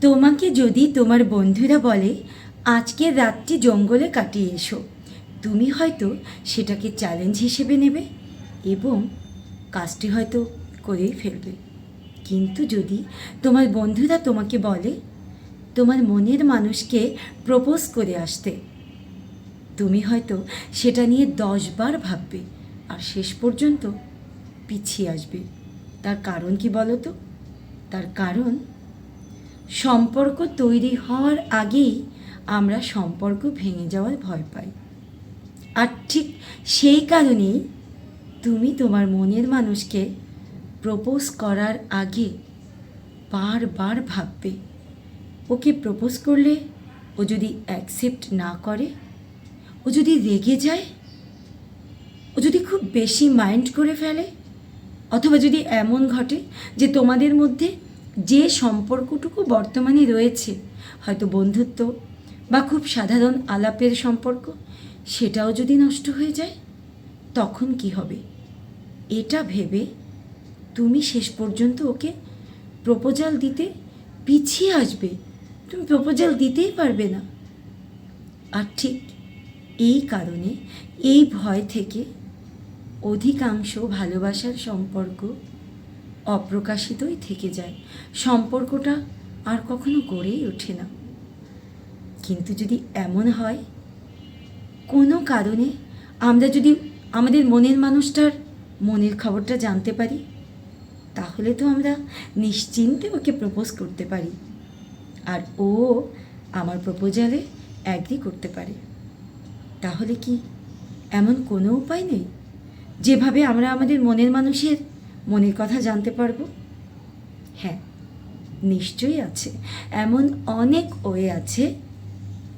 তোমাকে যদি তোমার বন্ধুরা বলে, আজকের রাতটি জঙ্গলে কাটিয়ে এসো তুমি হয়তো সেটাকে চ্যালেঞ্জ হিসেবে নেবে এবং কাজটি হয়তো করেই ফেলবে। কিন্তু যদি তোমার বন্ধুরা তোমাকে বলে, তোমার মনের মানুষকে প্রপোজ করে আসতে তুমি হয়তো সেটা নিয়ে দশবার ভাববে আর শেষ পর্যন্ত পিছিয়ে আসবে। তার কারণ কি বলো তো? তার কারণ সম্পর্ক তৈরি হওয়ার আগেই আমরা সম্পর্ক ভেঙে যাওয়ার ভয় পাই। আর ঠিক সেই কারণেই তুমি তোমার মনের মানুষকে প্রপোজ করার আগে বারবার ভাববে, ওকে প্রপোজ করলে ও যদি অ্যাকসেপ্ট না করে, ও যদি রেগে যায়, ও যদি খুব বেশি মাইন্ড করে ফেলে, অথবা যদি এমন ঘটে যে তোমাদের মধ্যে যে সম্পর্কটুকু বর্তমানে রয়েছে, হয়তো বন্ধুত্ব বা খুব সাধারণ আলাপের সম্পর্ক, সেটাও যদি নষ্ট হয়ে যায়, তখন কি হবে? এটা ভেবে তুমি শেষ পর্যন্ত ওকে প্রপোজাল দিতে পিছিয়ে আসবে। তুমি প্রপোজাল দিতেই পারবে না। আর ঠিক এই কারণে এই ভয় থেকে অধিকাংশ ভালোবাসার সম্পর্ক অপ্রকাশিতই থেকে যায়। সম্পর্কটা আর কখনো গড়েই ওঠে না। কিন্তু যদি এমন হয়, কোনো কারণে আমরা যদি আমাদের মনের মানুষটার মনের খবরটা জানতে পারি, তাহলে তো আমরা নিশ্চিন্তে ওকে প্রপোজ করতে পারি। আর ও আমার প্রপোজালে অ্যাগ্রি করতে পারে। তাহলে কি এমন কোনো উপায় নেই? যেভাবে আমরা আমাদের মনের মানুষের মনের কথা জানতে পারব? হ্যাঁ নিশ্চয়ই আছে। এমন অনেক ওয়ে আছে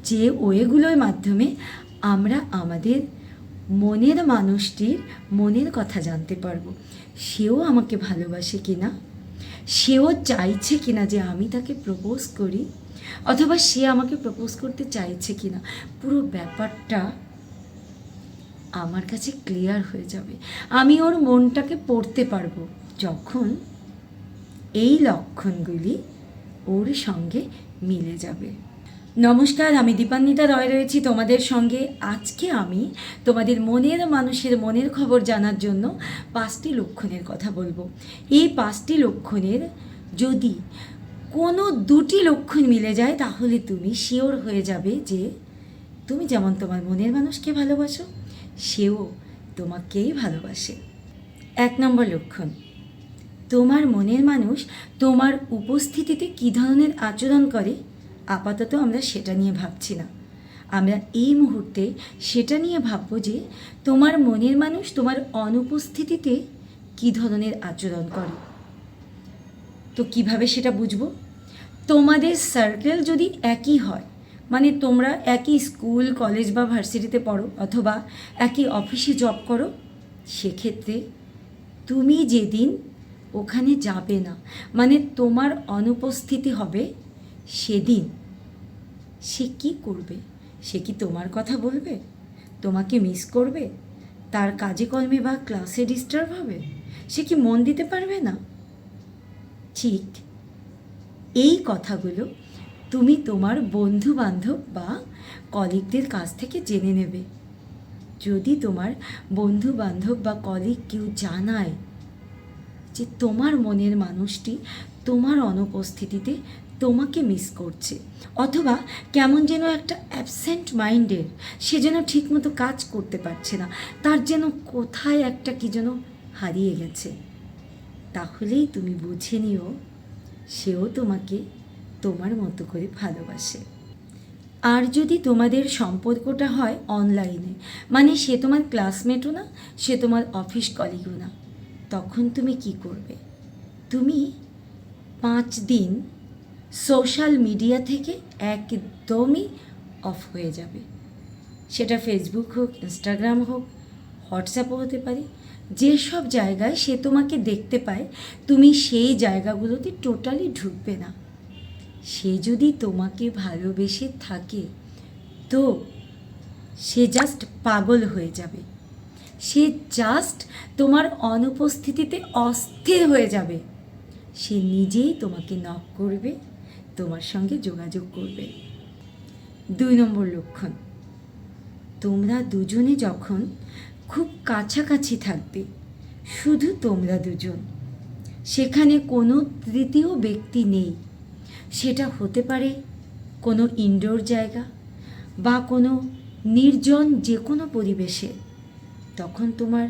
যে ওয়েগুলোর মাধ্যমে আমরা আমাদের মনের মানুষটির মনের কথা জানতে পারব। সেও আমাকে ভালোবাসে কিনা? সেও চাইছে কিনা যে আমি তাকে প্রপোজ করি? অথবা সে আমাকে প্রপোজ করতে চাইছে কিনা? পুরো ব্যাপারটা আমার কাছে ক্লিয়ার হয়ে যাবে। আমি ওর মনটাকে পড়তে পারব যখন এই লক্ষণগুলি ওর সঙ্গে মিলে যাবে। নমস্কার, আমি দীপান্বিতা রয় রয়েছি তোমাদের সঙ্গে। আজকে আমি তোমাদের মনের মানুষের মনের খবর জানার জন্য পাঁচটি লক্ষণের কথা বলব। এই পাঁচটি লক্ষণের যদি কোনো দুটি লক্ষণ মিলে যায়, তাহলে তুমি শিওর হয়ে যাবে যে তুমি যেমন তোমার মনের মানুষকে ভালোবাসো সেও তোমাকেই ভালোবাসে। এক নম্বর লক্ষণ, তোমার মনের মানুষ তোমার উপস্থিতিতে কী ধরনের আচরণ করে? আপাতত আমরা সেটা নিয়ে ভাবছি না আমরা এই মুহূর্তে সেটা নিয়ে ভাববো যে তোমার মনের মানুষ তোমার অনুপস্থিতিতে কী ধরনের আচরণ করে। তো কীভাবে সেটা বুঝব? তোমাদের সার্কেল যদি একই হয় মানে তোমরা একই স্কুল, কলেজ বা ভার্সিটিতে পড়ো অথবা একই অফিসে জব করো, সেক্ষেত্রে তুমি যেদিন ওখানে যাবে না মানে তোমার অনুপস্থিতি হবে সেদিন। সে কি করবে? সে কি তোমার কথা বলবে? তোমাকে মিস করবে? তার কাজে কর্মে বা ক্লাসে ডিস্টার্ব হবে? সে কি মন দিতে পারবে না? ঠিক এই কথাগুলো তুমি তোমার বন্ধু বান্ধব বা কলিগদের কাছ থেকে জেনে নেবে। যদি তোমার বন্ধু বান্ধব বা কলিগ কেউ জানায় যে তোমার মনের মানুষটি তোমার অনুপস্থিতিতে তোমাকে মিস করছে, অথবা কেমন যেন একটা অ্যাবসেন্ট মাইন্ডের সে যেন ঠিকমতো কাজ করতে পারছে না, তার যেন কোথায় একটা কি যেন হারিয়ে গেছে, তাহলেই তুমি বুঝে নিও, সেও তোমাকে তোমার মতো করে ভালোবাসে। আর যদি তোমাদের সম্পর্কটা হয় অনলাইনে মানে সে তোমার ক্লাসমেটও না, সে তোমার অফিস কলিগও না, তখন তুমি কি করবে? তুমি পাঁচ দিন সোশ্যাল মিডিয়া থেকে একদমই অফ হয়ে যাবে। সেটা ফেসবুক হোক, ইনস্টাগ্রাম হোক, হোয়াটসঅ্যাপও হতে পারে যেসব জায়গায় সে তোমাকে দেখতে পায়, তুমি সেই জায়গাগুলোতে টোটালি ঢুকবে না। সে যদি তোমাকে ভালোবেসে থাকে, তো সে জাস্ট পাগল হয়ে যাবে। সে জাস্ট তোমার অনুপস্থিতিতে অস্থির হয়ে যাবে। সে নিজেই তোমাকে নক করবে, তোমার সঙ্গে যোগাযোগ করবে। দুই নম্বর লক্ষণ, তোমরা দুজনে যখন খুব কাছাকাছি থাকবে, শুধু তোমরা দুজন, সেখানে কোনো তৃতীয় ব্যক্তি নেই। সেটা হতে পারে কোনো ইনডোর জায়গা বা কোনো নির্জন যে কোনো পরিবেশে। তখন তোমার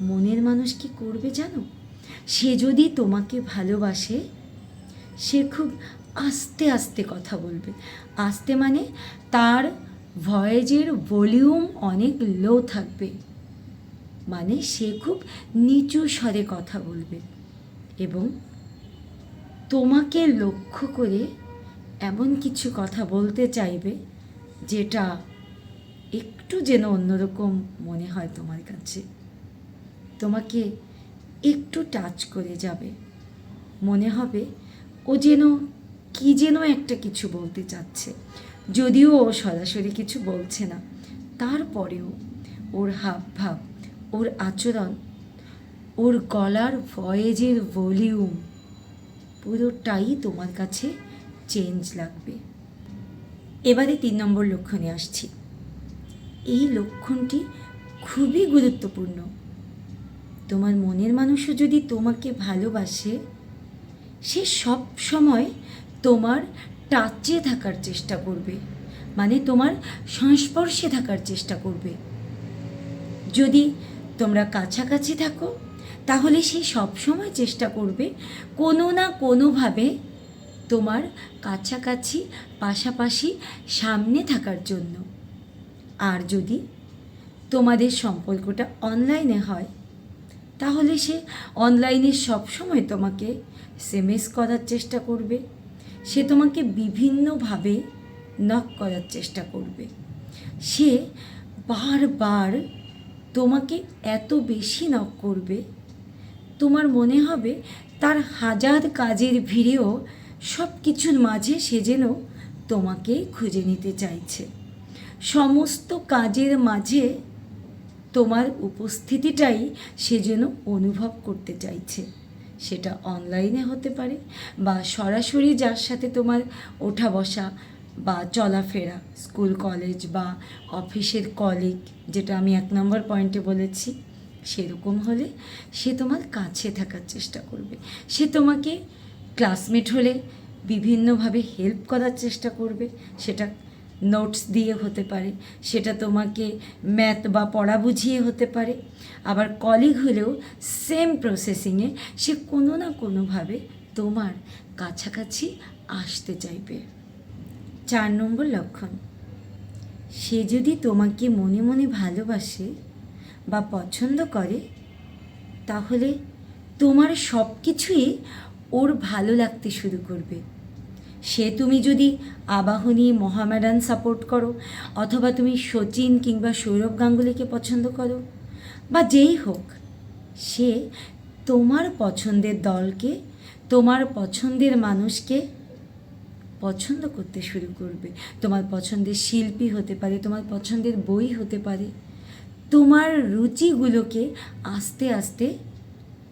মনের মানুষ কি করবে জানো? সে যদি তোমাকে ভালোবাসে, সে খুব আস্তে আস্তে কথা বলবে। আস্তে মানে তার ভয়েজের ভলিউম অনেক লো থাকবে। মানে সে খুব নিচু স্বরে কথা বলবে। এবং তোমাকে লক্ষ্য করে এমন কিছু কথা বলতে চাইবে যেটা একটু যেন অন্যরকম মনে হয় তোমার কাছে। তোমাকে একটু টাচ করে যাবে। মনে হবে ও যেন কি যেন একটা কিছু বলতে চাচ্ছে। যদিও ও সরাসরি কিছু বলছে না। তারপরেও ওর হাব ভাব ওর আচরণ, ওর গলার ভয়েজের ভলিউম পুরোটাই তোমার কাছে চেঞ্জ লাগবে। এবারে তিন নম্বর লক্ষণে আসছি। এই লক্ষণটি খুবই গুরুত্বপূর্ণ। তোমার মনের মানুষও যদি তোমাকে ভালোবাসে, সে সব সময় তোমার টাচে থাকার চেষ্টা করবে। মানে তোমার সংস্পর্শে থাকার চেষ্টা করবে। যদি তোমরা কাছাকাছি থাকো তাহলে সে সবসময় চেষ্টা করবে কোনো না কোনোভাবে তোমার কাছাকাছি, পাশাপাশি সামনে থাকার জন্য। আর যদি তোমাদের সম্পর্কটা অনলাইনে হয়, তাহলে সে অনলাইনে সবসময় তোমাকে এস করার চেষ্টা করবে। সে তোমাকে বিভিন্নভাবে নক করার চেষ্টা করবে। সে বারবার তোমাকে এত বেশি নক করবে তোমার মনে হবে তার হাজার কাজের ভিড়েও সব কিছুর মাঝে সে যেন তোমাকে খুঁজে নিতে চাইছে। সমস্ত কাজের মাঝে তোমার উপস্থিতিটাই সে যেন অনুভব করতে চাইছে। সেটা অনলাইনে হতে পারে বা সরাসরি যার সাথে তোমার ওঠা বসা বা চলাফেরা, স্কুল, কলেজ বা অফিসের কলিগ যেটা আমি এক নম্বর পয়েন্টে বলেছি। সেরকম হলে সে তোমার কাছে থাকার চেষ্টা করবে। সে তোমাকে ক্লাসমেট হলে বিভিন্নভাবে হেল্প করার চেষ্টা করবে। সেটা নোটস দিয়ে হতে পারে, সেটা তোমাকে ম্যাথ বা পড়া বুঝিয়ে হতে পারে। আবার কলিগ হলেও সেম প্রসেসিংয়ে সে কোনো না কোনোভাবে তোমার কাছাকাছি আসতে চাইবে। চার নম্বর লক্ষণ, সে যদি তোমাকে মনে মনে ভালোবাসে বা পছন্দ করে, তাহলে তোমার সব কিছুই ওর ভালো লাগতে শুরু করবে। সে তুমি যদি আবাহনী মহামেডান সাপোর্ট করো, অথবা তুমি সচিন কিংবা সৌরভ গাঙ্গুলিকে পছন্দ করো, বা যেই হোক, সে তোমার পছন্দের দলকে, তোমার পছন্দের মানুষকে পছন্দ করতে শুরু করবে। তোমার পছন্দের শিল্পী হতে পারে, তোমার পছন্দের বই হতে পারে। তোমার রুচিগুলোকে আস্তে আস্তে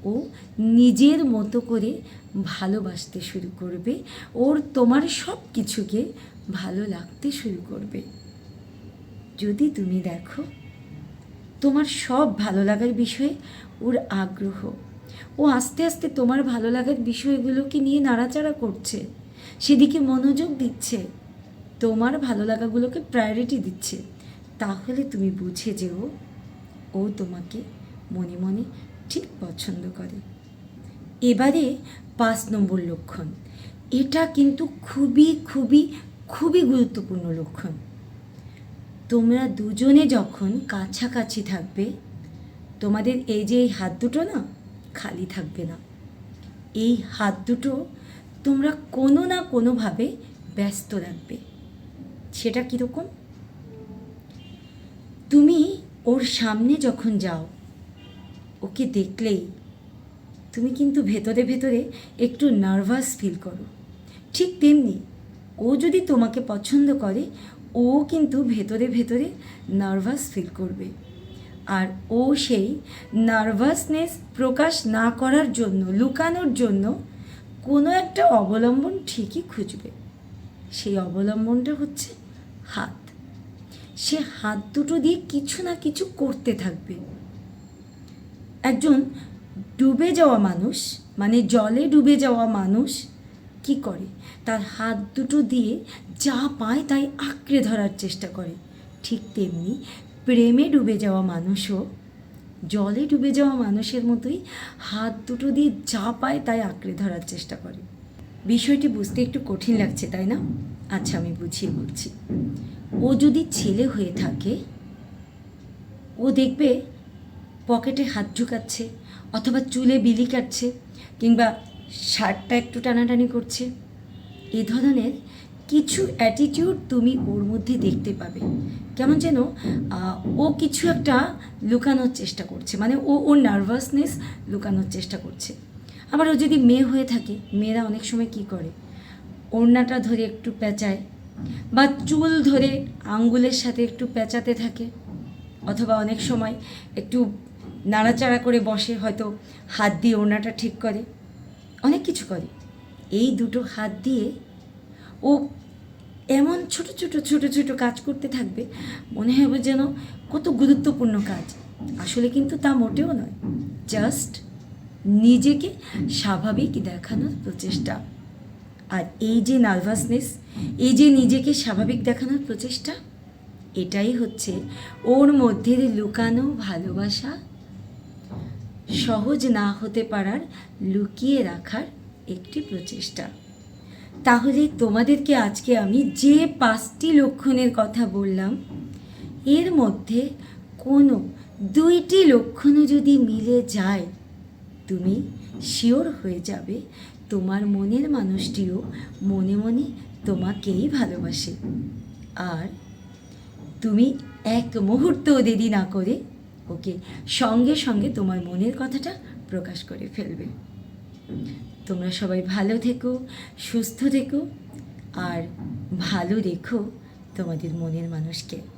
ও নিজের মতো করে ভালোবাসতে শুরু করবে। ওর তোমার সব কিছুকে ভালো লাগতে শুরু করবে। যদি তুমি দেখো, তোমার সব ভালো লাগার বিষয়ে ওর আগ্রহ। ও আস্তে আস্তে তোমার ভালো লাগার বিষয়গুলোকে নিয়ে নাড়াচাড়া করছে। সেদিকে মনোযোগ দিচ্ছে। তোমার ভালো লাগাগুলোকে প্রায়োরিটি দিচ্ছে। তাহলে তুমি বুঝে যেও, ও তোমাকে মনে মনে ঠিক পছন্দ করে। এবারে পাঁচ নম্বর লক্ষণ। এটা কিন্তু খুবই খুবই খুবই গুরুত্বপূর্ণ লক্ষণ। তোমরা দুজনে যখন কাছাকাছি থাকবে, তোমাদের এই যে এই হাত দুটো না, খালি থাকবে না। এই হাত দুটো তোমরা কোনো না কোনোভাবে ব্যস্ত রাখবে। সেটা কীরকম? তুমি ওর সামনে যখন যাও, ওকে দেখলেই তুমি কিন্তু ভেতরে ভেতরে একটু নার্ভাস ফিল করো। ঠিক তেমনি ও যদি তোমাকে পছন্দ করে, ও কিন্তু ভেতরে ভেতরে নার্ভাস ফিল করবে। আর ও সেই নার্ভাসনেস প্রকাশ না করার জন্য, লুকানোর জন্য কোনো একটা অবলম্বন ঠিকই খুঁজবে। সেই অবলম্বনটা হচ্ছে হাত। সে হাত দুটো দিয়ে কিছু না কিছু করতে থাকবে। একজন ডুবে যাওয়া মানুষ মানে জলে ডুবে যাওয়া মানুষ কি করে? তার হাত দুটো দিয়ে যা পায় তাই আঁকড়ে ধরার চেষ্টা করে। ঠিক তেমনি প্রেমে ডুবে যাওয়া মানুষও, জলে ডুবে যাওয়া মানুষের মতোই হাত দুটো দিয়ে যা পায় তাই আঁকড়ে ধরার চেষ্টা করে। বিষয়টি বুঝতে একটু কঠিন লাগছে, তাই না? আচ্ছা আমি বুঝিয়ে বলছি। ও যদি ছেলে হয়ে থাকে, ও দেখবে পকেটে হাত ঢুকাচ্ছে অথবা চুলে বিলি কাটছে কিংবা শার্টটা একটু টানাটানি করছে। এ ধরনের কিছু অ্যাটিটিউড তুমি ওর মধ্যে দেখতে পাবে। কেমন যেন ও কিছু একটা লুকানোর চেষ্টা করছে। মানে ও, ওর নার্ভাসনেস লুকানোর চেষ্টা করছে। আবার ও যদি মেয়ে হয়ে থাকে, মেয়েরা অনেক সময় কি করে? ওড়নাটা ধরে একটু পেঁচায় বা চুল ধরে আঙ্গুলের সাথে একটু পেঁচাতে থাকে, অথবা অনেক সময় একটু নাড়াচাড়া করে বসে, হয়তো হাত দিয়ে ওড়নাটা ঠিক করে, অনেক কিছু করে। এই দুটো হাত দিয়ে ও এমন ছোট ছোট ছোট ছোট কাজ করতে থাকবে, মনে হবে যেন কত গুরুত্বপূর্ণ কাজ। আসলে কিন্তু তা মোটেও নয়, জাস্ট নিজেকে স্বাভাবিক দেখানোর প্রচেষ্টা। আর এই যে নার্ভাসনেস, এই যে নিজেকে স্বাভাবিক দেখানোর প্রচেষ্টা, এটাই হচ্ছে ওর মধ্যে লুকানো ভালোবাসা সহজ না হতে পারার, লুকিয়ে রাখার একটি প্রচেষ্টা। তাহলে তোমাদেরকে আজকে আমি যে পাঁচটি লক্ষণের কথা বললাম, এর মধ্যে কোনো দুইটি লক্ষণও যদি মিলে যায়, তুমি শিওর হয়ে যাবে তোমার মনের মানুষটিও মনে মনে তোমাকেই ভালোবাসে। আর তুমি এক মুহূর্তও দেরি না করে ওকে সঙ্গে সঙ্গে তোমার মনের কথাটা প্রকাশ করে ফেলবে। তোমরা সবাই ভালো থেকো, সুস্থ থেকো, আর ভালো রেখো তোমাদের মনের মানুষকে।